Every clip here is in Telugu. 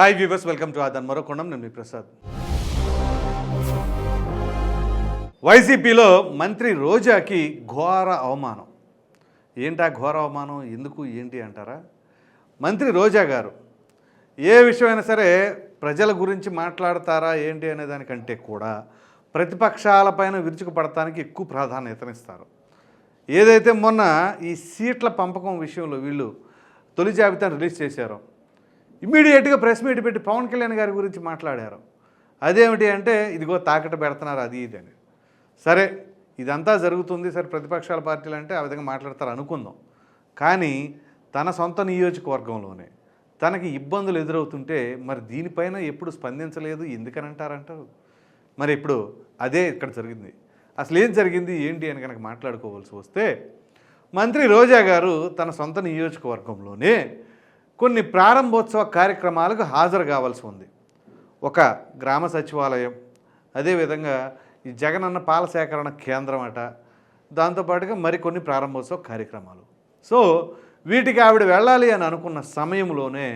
హాయ్ వ్యూవర్స్ వెల్కమ్ టు ఆదన్ మరొకొండం నేను మీ ప్రసాద్ వైసీపీలో మంత్రి రోజాకి ఘోర అవమానం. ఏంటా ఘోర అవమానం? ఎందుకు? ఏంటి అంటారా? మంత్రి రోజా గారు ఏ విషయమైనా సరే ప్రజల గురించి మాట్లాడతారా? ఏంటి అనే దానికంటే కూడా ప్రతిపక్షాలపైన విరుచుకుపడటానికి ఎక్కువ ప్రాధాన్యతనిస్తారు ఏదైతే మొన్న ఈ సీట్ల పంపకం విషయంలో వీళ్ళు తొలి జాబితాను రిలీజ్ చేశారో ఇమ్మీడియట్గా ప్రెస్ మీట్ పెట్టి పవన్ కళ్యాణ్ గారి గురించి మాట్లాడారు. అదేమిటి అంటే ఇదిగో తాకట్టు పెడుతున్నారు అది ఇది అని. సరే ఇదంతా జరుగుతుంది సరే ప్రతిపక్షాల పార్టీలు అంటే ఆ విధంగా మాట్లాడతారు అనుకుందాం. కానీ తన సొంత నియోజకవర్గంలోనే తనకి ఇబ్బందులు ఎదురవుతుంటే మరి దీనిపైన ఎప్పుడు స్పందించలేదు ఎందుకనంటారంటారు? మరి ఇప్పుడు అదే ఇక్కడ జరిగింది. అసలు ఏం జరిగింది? ఏంటి అని కనుక మాట్లాడుకోవాల్సి వస్తే మంత్రి రోజా గారు తన సొంత నియోజకవర్గంలోనే కొన్ని ప్రారంభోత్సవ కార్యక్రమాలకు హాజరు కావాల్సి ఉంది. ఒక గ్రామ సచివాలయం అదేవిధంగా ఈ జగనన్న పాల సేకరణ కేంద్రం అట దాంతోపాటుగా మరికొన్ని ప్రారంభోత్సవ కార్యక్రమాలు. సో వీటికి ఆవిడ వెళ్ళాలి అని అనుకున్న సమయంలోనే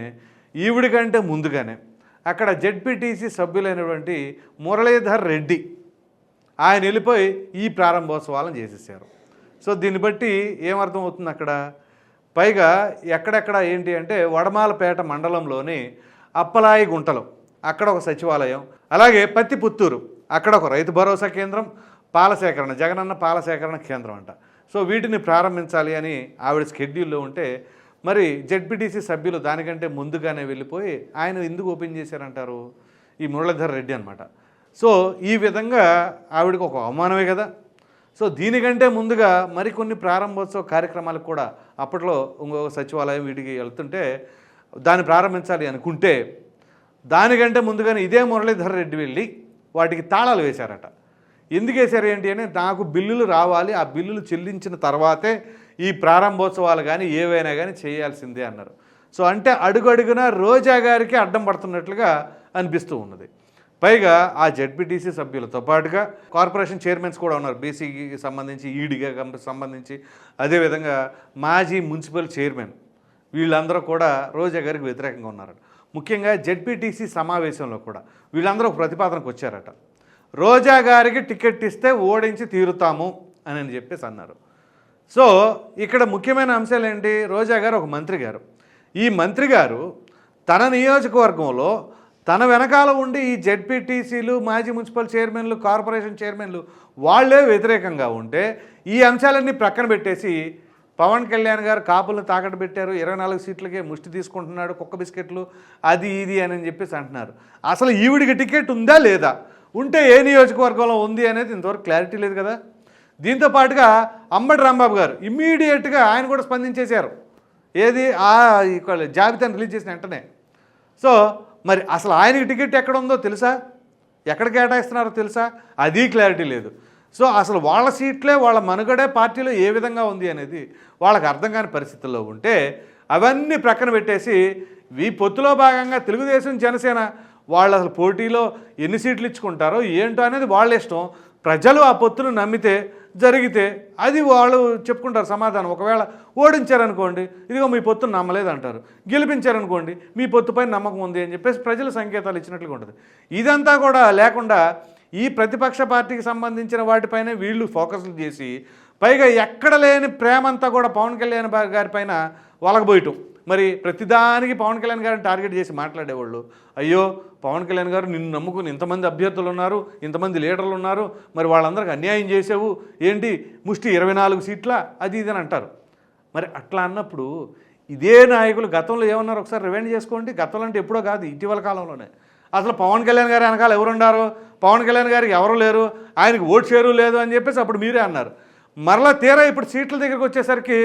ఈవిడి కంటే ముందుగానే అక్కడ జెడ్పీటీసీ సభ్యులైనటువంటి మురళీధర్ రెడ్డి ఆయన వెళ్ళిపోయి ఈ ప్రారంభోత్సవాలను చేసేసారు సో దీన్ని బట్టి ఏమర్థం అవుతుంది అక్కడ? పైగా ఎక్కడెక్కడ ఏంటి అంటే వడమాలపేట మండలంలోని అప్పలాయి గుంటలు. అక్కడ ఒక సచివాలయం. అలాగే పత్తి పుత్తూరు అక్కడ ఒక రైతు భరోసా కేంద్రం పాలసేకరణ జగనన్న పాలసేకరణ కేంద్రం అంట. సో వీటిని ప్రారంభించాలి అని ఆవిడ స్కెడ్యూల్లో ఉంటే మరి జెడ్పీటీసీ సభ్యులు దానికంటే ముందుగానే వెళ్ళిపోయి ఆయన ఎందుకు ఓపెన్ చేశారంటారు? ఈ మురళీధర్ రెడ్డి అనమాట సో ఈ విధంగా ఆవిడకు ఒక అవమానమే కదా. సో దీనికంటే ముందుగా మరికొన్ని ప్రారంభోత్సవ కార్యక్రమాలకు కూడా అప్పట్లో ఇంకొక సచివాలయం వీటికి వెళ్తుంటే దాన్ని ప్రారంభించాలి అనుకుంటే దానికంటే ముందుగానే ఇదే మురళీధర్ రెడ్డి వెళ్ళి వాటికి తాళాలు వేశారట. ఎందుకు వేశారు ఏంటి అని నాకు బిల్లులు రావాలి ఆ బిల్లులు చెల్లించిన తర్వాతే ఈ ప్రారంభోత్సవాలు కానీ ఏవైనా కానీ చేయాల్సిందే అన్నారు. సో అంటే అడుగడుగున రోజా గారికి అడ్డం పడుతున్నట్లుగా అనిపిస్తూ ఉన్నది. పైగా ఆ జెడ్పీటీసీ సభ్యులతో పాటుగా కార్పొరేషన్ చైర్మన్స్ కూడా ఉన్నారు. బీసీకి సంబంధించి ఈడీగా సంబంధించి. అదేవిధంగా మాజీ మున్సిపల్ చైర్మన్ వీళ్ళందరూ కూడా రోజా గారికి వ్యతిరేకంగా ఉన్నారట. ముఖ్యంగా జెడ్పీటీసీ సమావేశంలో కూడా వీళ్ళందరూ ఒక ప్రతిపాదనకు వచ్చారట. రోజా గారికి టికెట్ ఇస్తే ఓడించి తీరుతాము అని అని చెప్పేసి అన్నారు. సో ఇక్కడ ముఖ్యమైన అంశాలు ఏంటి? రోజా గారు ఒక మంత్రి గారు. ఈ మంత్రి గారు తన నియోజకవర్గంలో తన వెనకాల ఉండి ఈ జెడ్పీటీసీలు మాజీ మున్సిపల్ చైర్మన్లు కార్పొరేషన్ చైర్మన్లు వాళ్ళే వ్యతిరేకంగా ఉంటే ఈ అంశాలన్నీ ప్రక్కన పెట్టేసి పవన్ కళ్యాణ్ గారు కాపులను తాకట్టు పెట్టారు ఇరవై నాలుగు సీట్లకే ముష్టి తీసుకుంటున్నాడు కుక్క బిస్కెట్లు అది ఇది అని చెప్పేసి అంటున్నారు. అసలు ఈవిడికి టికెట్ ఉందా లేదా? ఉంటే ఏ నియోజకవర్గంలో ఉంది అనేది ఇంతవరకు క్లారిటీ లేదు కదా. దీంతో పాటుగా అంబటి రాంబాబు గారు ఇమ్మీడియట్గా ఆయన కూడా స్పందించేశారు. ఏది? ఆ జాబితాను రిలీజ్ చేసిన వెంటనే. సో మరి అసలు ఆయనకి టికెట్ ఎక్కడ ఉందో తెలుసా? ఎక్కడ కేటాయిస్తున్నారో తెలుసా? అది క్లారిటీ లేదు. సో అసలు వాళ్ళ సీట్లే వాళ్ళ మనుగడే పార్టీలో ఏ విధంగా ఉంది అనేది వాళ్ళకి అర్థం కాని పరిస్థితుల్లో ఉంటే అవన్నీ ప్రక్కన పెట్టేసి ఈ పొత్తులో భాగంగా తెలుగుదేశం జనసేన వాళ్ళు అసలు పోటీలో ఎన్ని సీట్లు ఇచ్చుకుంటారో ఏంటో అనేది వాళ్ళ ఇష్టం. ప్రజలు ఆ పొత్తును నమ్మితే జరిగితే అది వాళ్ళు చెప్పుకుంటారు సమాధానం. ఒకవేళ ఓడించారనుకోండి ఇదిగో మీ పొత్తును నమ్మలేదంటారు. గెలిపించారనుకోండి మీ పొత్తుపై నమ్మకం ఉంది అని చెప్పేసి ప్రజల సంకేతాలు ఇచ్చినట్లుగా ఉంటుంది. ఇదంతా కూడా లేకుండా ఈ ప్రతిపక్ష పార్టీకి సంబంధించిన వాటిపైనే వీళ్ళు ఫోకస్లు చేసి పైగా ఎక్కడ లేని ప్రేమంతా కూడా పవన్ కళ్యాణ్ గారి గారిపైన వలగబోయటం. మరి ప్రతిదానికి పవన్ కళ్యాణ్ గారిని టార్గెట్ చేసి మాట్లాడేవాళ్ళు. అయ్యో పవన్ కళ్యాణ్ గారు నిన్ను నమ్ముకుని ఇంతమంది అభ్యర్థులు ఉన్నారు ఇంతమంది లీడర్లు ఉన్నారు మరి వాళ్ళందరికీ అన్యాయం చేసావు ఏంటి? ముష్టి ఇరవై నాలుగు సీట్ల అది ఇది అని అంటారు. మరి అట్లా అన్నప్పుడు ఇదే నాయకులు గతంలో ఏమన్నారు ఒకసారి రివైండ్ చేసుకోండి. గతంలో అంటే ఎప్పుడో కాదు ఇటీవల కాలంలోనే. అసలు పవన్ కళ్యాణ్ గారి వెనకాల ఎవరున్నారు పవన్ కళ్యాణ్ గారికి ఎవరు లేరు? ఆయనకి ఓట్ షేరు లేదు అని చెప్పేసి అప్పుడు మీరే అన్నారు. మరలా తీరా ఇప్పుడు సీట్ల దగ్గరికి వచ్చేసరికి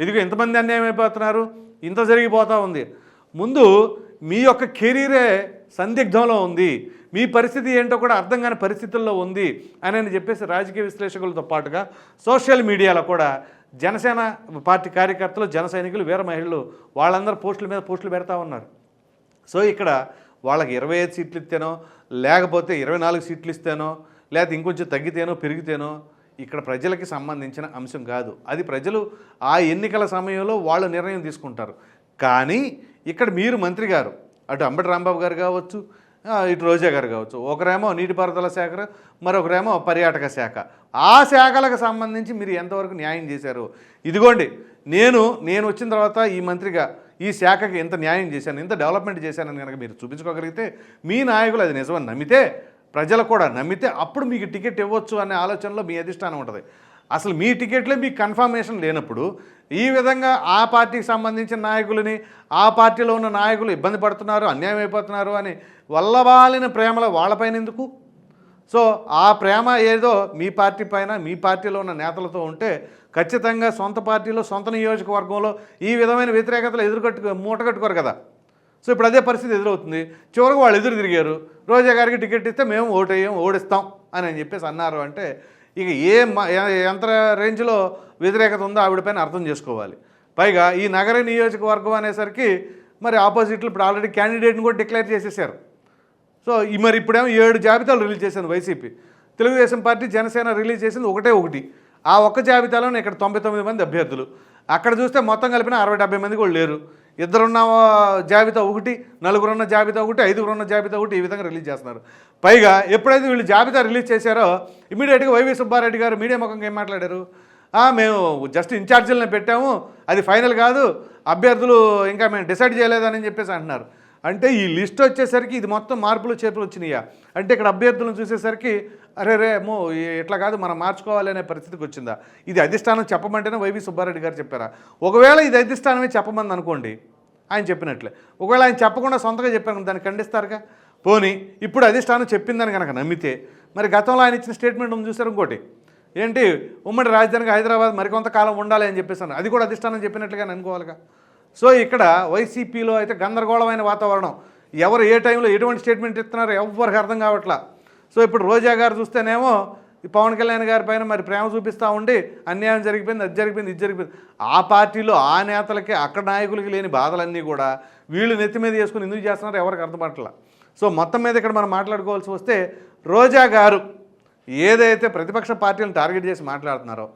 ఇదిగో ఎంతమంది అన్యాయం అయిపోతున్నారు ఇంత జరిగిపోతూ ఉంది. ముందు మీ యొక్క కెరీరే సందిగ్ధంలో ఉంది మీ పరిస్థితి ఏంటో కూడా అర్థం కాని పరిస్థితుల్లో ఉంది అని అని చెప్పేసి రాజకీయ విశ్లేషకులతో పాటుగా సోషల్ మీడియాలో కూడా జనసేన పార్టీ కార్యకర్తలు జన సైనికులు వీర మహిళలు వాళ్ళందరూ పోస్టుల మీద పోస్టులు పెడతా ఉన్నారు. సో ఇక్కడ వాళ్ళకి ఇరవై ఐదు సీట్లు ఇస్తేనో లేకపోతే ఇరవై నాలుగు సీట్లు ఇస్తేనో లేకపోతే ఇంకొంచెం తగ్గితేనో పెరిగితేనో ఇక్కడ ప్రజలకి సంబంధించిన అంశం కాదు. అది ప్రజలు ఆ ఎన్నికల సమయంలో వాళ్ళు నిర్ణయం తీసుకుంటారు. కానీ ఇక్కడ మీరు మంత్రి గారు అటు అంబటి రాంబాబు గారు కావచ్చు ఇటు రోజా గారు కావచ్చు ఒకరేమో నీటిపారుదల శాఖ మరొకరేమో పర్యాటక శాఖ. ఆ శాఖలకు సంబంధించి మీరు ఎంతవరకు న్యాయం చేశారు? ఇదిగోండి నేను నేను వచ్చిన తర్వాత ఈ మంత్రిగా ఈ శాఖకి ఎంత న్యాయం చేశాను ఎంత డెవలప్మెంట్ చేశానని కనుక మీరు చూపించుకోగలిగితే మీ నాయకులు అది నిజమని నమ్మితే ప్రజలు కూడా నమ్మితే అప్పుడు మీకు టికెట్ ఇవ్వచ్చు అనే ఆలోచనలో మీ అధిష్టానం ఉంటుంది. అసలు మీ టికెట్లే మీకు కన్ఫర్మేషన్ లేనప్పుడు ఈ విధంగా ఆ పార్టీకి సంబంధించిన నాయకులని ఆ పార్టీలో ఉన్న నాయకులు ఇబ్బంది పడుతున్నారు అన్యాయం అయిపోతున్నారు అని వల్లవాలిన ప్రేమలో వాళ్ళపైన ఎందుకు? సో ఆ ప్రేమ ఏదో మీ పార్టీ పైన మీ పార్టీలో ఉన్న నేతలతో ఉంటే ఖచ్చితంగా సొంత పార్టీలో సొంత నియోజకవర్గంలో ఈ విధమైన వ్యతిరేకతలు ఎదురుకట్టు మూటగట్టుకోరు కదా. సో ఇప్పుడు అదే పరిస్థితి ఎదురవుతుంది. చివరికి వాళ్ళు ఎదురు తిరిగారు. రోజా గారికి టికెట్ ఇస్తే మేము ఓటేయం ఓడిస్తాం అని అని చెప్పేసి అన్నారు అంటే ఇక ఏ యంత్ర ఎంత రేంజ్లో వ్యతిరేకత ఉందో ఆవిడపైన అర్థం చేసుకోవాలి. పైగా ఈ నగర నియోజకవర్గం అనేసరికి మరి ఆపోజిట్లు ఇప్పుడు ఆల్రెడీ క్యాండిడేట్ని కూడా డిక్లేర్ చేసేసారు. సో ఈ మరి ఇప్పుడేమో ఏడు జాబితాలు రిలీజ్ చేసింది YCP. Telugu Desam party Janasena release చేసింది ఒకటే ఒకటి. ఆ ఒక్క జాబితాలోనే ఇక్కడ తొంభై తొమ్మిది మంది అభ్యర్థులు. అక్కడ చూస్తే మొత్తం కలిపిన అరవై డెబ్బై మంది కూడా లేరు. ఇద్దరున్న జాబితా ఒకటి నలుగురున్న జాబితా ఒకటి ఐదుగురున్న జాబితా ఒకటి ఈ విధంగా రిలీజ్ చేస్తున్నారు. పైగా ఎప్పుడైతే వీళ్ళు జాబితా రిలీజ్ చేశారో ఇమీడియట్గా వైవి సుబ్బారెడ్డి గారు మీడియా ముఖంగా ఏం మాట్లాడారు? మేము జస్ట్ ఇన్ఛార్జీలను పెట్టాము అది ఫైనల్ కాదు అభ్యర్థులు ఇంకా మేము డిసైడ్ చేయలేదని చెప్పేసి అంటున్నారు. అంటే ఈ లిస్ట్ వచ్చేసరికి ఇది మొత్తం మార్పులు చేర్పులు వచ్చినాయా? అంటే ఇక్కడ అభ్యర్థులను చూసేసరికి అరే రే మో ఇట్లా కాదు మనం మార్చుకోవాలి అనే పరిస్థితికి వచ్చిందా? ఇది అధిష్టానం చెప్పమంటేనే వైవి సుబ్బారెడ్డి గారు చెప్పారా? ఒకవేళ ఇది అధిష్టానమే చెప్పమంది అనుకోండి ఆయన చెప్పినట్లే. ఒకవేళ ఆయన చెప్పకుండా సొంతగా చెప్పాను దాన్ని ఖండిస్తారుగా? పోనీ ఇప్పుడు అధిష్టానం చెప్పిందని కనుక నమ్మితే మరి గతంలో ఆయన ఇచ్చిన స్టేట్మెంట్ ఉంది చూసారు ఇంకోటి? ఏంటి? ఉమ్మడి రాజధానికి హైదరాబాద్ మరికొంతకాలం ఉండాలి అని చెప్పేసాను అది కూడా అధిష్టానం చెప్పినట్లుగా అనుకోవాలిగా. సో ఇక్కడ వైసీపీలో అయితే గందరగోళమైన వాతావరణం. ఎవరు ఏ టైంలో ఎటువంటి స్టేట్మెంట్ ఇస్తున్నారో ఎవరికి అర్థం కావట్లా. సో ఇప్పుడు రోజా గారు చూస్తేనేమో ఈ పవన్ కళ్యాణ్ గారి పైన మరి ప్రేమ చూపిస్తూ ఉండి అన్యాయం జరిగిపోయింది అది జరిగిపోయింది ఇది జరిగిపోయింది. ఆ పార్టీలో ఆ నేతలకి అక్కడ నాయకులకి లేని బాధలన్నీ కూడా వీళ్ళు నెత్తి మీద చేసుకుని ఎందుకు చేస్తున్నారో ఎవరికి అర్థపడట్లా సో మొత్తం మీద ఇక్కడ మనం మాట్లాడుకోవాల్సి వస్తే రోజా గారు ఏదైతే ప్రతిపక్ష పార్టీలను టార్గెట్ చేసి మాట్లాడుతున్నారో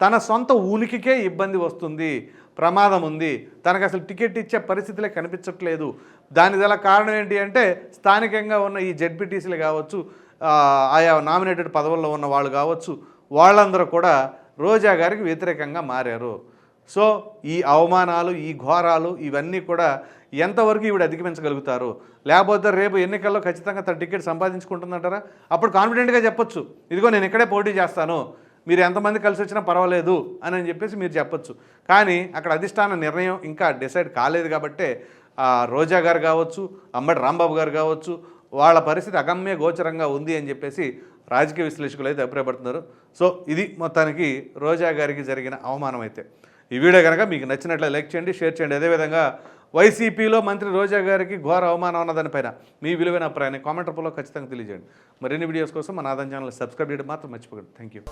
తన సొంత ఉనికికే ఇబ్బంది వస్తుంది. ప్రమాదం ఉంది. తనకు అసలు టికెట్ ఇచ్చే పరిస్థితులే కనిపించట్లేదు. దాని గల కారణం ఏంటి అంటే స్థానికంగా ఉన్న ఈ జెడ్పీటీసీలు కావచ్చు ఆయా నామినేటెడ్ పదవుల్లో ఉన్న వాళ్ళు కావచ్చు వాళ్ళందరూ కూడా రోజా గారికి వ్యతిరేకంగా మారారు. సో ఈ అవమానాలు ఈ ఘోరాలు ఇవన్నీ కూడా ఎంతవరకు ఈవిడ అధిగమించగలుగుతారు? లేకపోతే రేపు ఎన్నికల్లో ఖచ్చితంగా తన టికెట్ సంపాదించుకుంటుందంటారా? అప్పుడు కాన్ఫిడెంట్గా చెప్పొచ్చు. ఇదిగో నేను ఇక్కడే పోటీ చేస్తాను. మీరు ఎంతమంది కలిసి వచ్చినా పర్వాలేదు అని అని చెప్పేసి మీరు చెప్పొచ్చు. కానీ అక్కడ అధిష్టాన నిర్ణయం ఇంకా డిసైడ్ కాలేదు కాబట్టే రోజా గారు కావచ్చు అంబటి రాంబాబు గారు కావచ్చు వాళ్ళ పరిస్థితి అగమ్య గోచరంగా ఉంది అని చెప్పేసి రాజకీయ విశ్లేషకులు అయితే అభిప్రాయపడుతున్నారు. సో ఇది మొత్తానికి రోజా గారికి జరిగిన అవమానం అయితే ఈ వీడియో కనుక మీకు నచ్చినట్లయితే లైక్ చేయండి షేర్ చేయండి. అదేవిధంగా వైసీపీలో మంత్రి రోజా గారికి ఘోర అవమానం ఉన్న దానిపైన మీ విలువైన అభిప్రాయాన్ని కామెంట్ రూపంలో ఖచ్చితంగా తెలియజేయండి. మరిన్ని వీడియోస్ కోసం మన ఆదాయం ఛానల్ సబ్స్క్రైబ్ చేయడం మాత్రం మర్చిపోకండి. Thank you